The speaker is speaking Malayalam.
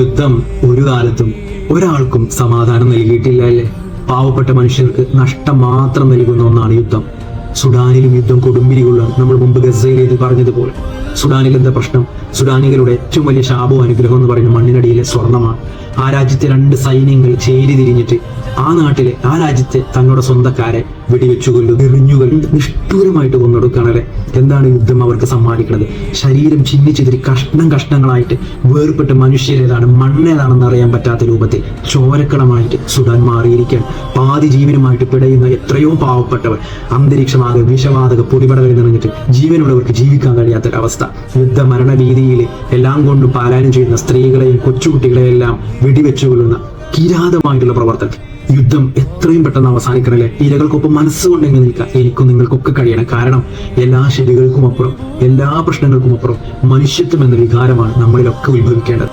യുദ്ധം ഒരു കാലത്തും ഒരാൾക്കും സമാധാനം നൽകിയിട്ടില്ല അല്ലേ പാവപ്പെട്ട മനുഷ്യർക്ക് നഷ്ടം മാത്രം നൽകുന്ന ഒന്നാണ് യുദ്ധം. സുഡാനിലും യുദ്ധം കൊടുമ്പിരികൊള്ള നമ്മൾ മുമ്പ് ഗസയിലേത് പറഞ്ഞതുപോലെ. സുഡാനിൽ എന്താ പ്രശ്നം? സുഡാനികളുടെ ഏറ്റവും വലിയ ശാപവും അനുഗ്രഹം എന്ന് പറയുന്ന മണ്ണിനടിയിലെ സ്വർണമാണ്. ആ രാജ്യത്തെ രണ്ട് സൈന്യങ്ങൾ ചേരി തിരിഞ്ഞിട്ട് ആ നാട്ടിലെ ആ രാജ്യത്തെ തങ്ങളുടെ സ്വന്തക്കാരെ വെടിവെച്ചു കൊല്ലും എറിഞ്ഞുകൊല്ലും. നിഷ്ഠൂരമായിട്ട് കൊന്നെടുക്കുകയാണല്ലേ? എന്താണ് യുദ്ധം അവർക്ക് സമ്മാനിക്കുന്നത്? ശരീരം ചിന്നിച്ചിതിരി കഷ്ണം കഷ്ണങ്ങളായിട്ട് വേർപെട്ട് മനുഷ്യരേതാണ് മണ്ണേതാണെന്ന് അറിയാൻ പറ്റാത്ത രൂപത്തിൽ ചോരക്കളമായിട്ട് സുഡാൻ മാറിയിരിക്കാൻ പാതി ജീവനുമായിട്ട് പിടയുന്ന എത്രയോ പാവപ്പെട്ടവർ അന്തരീക്ഷമാകെ വിഷവാതക പൊടിപടകളിൽ നിറഞ്ഞിട്ട് ജീവനുള്ളവർക്ക് ജീവിക്കാൻ കഴിയാത്തൊരവസ്ഥ. യുദ്ധ മരണ രീതിയിൽ എല്ലാം കൊണ്ടും പാലായനം ചെയ്യുന്ന സ്ത്രീകളെയും കൊച്ചുകുട്ടികളെയും എല്ലാം വെടിവെച്ചു കൊല്ലുന്ന കിരാതമായിട്ടുള്ള പ്രവർത്തനം യുദ്ധം എത്രയും പെട്ടെന്ന് അവസാനിക്കണല്ലേ? ഇരകൾക്കൊപ്പം മനസ്സുകൊണ്ടെങ്കിൽ നിൽക്കാം എനിക്കും നിങ്ങൾക്കൊക്കെ കഴിയണം. കാരണം എല്ലാ ശരികൾക്കും അപ്പുറം എല്ലാ പ്രശ്നങ്ങൾക്കും അപ്പുറം മനുഷ്യത്വം എന്ന വികാരമാണ് നമ്മളിലൊക്കെ ഉത്ഭവിക്കേണ്ടത്.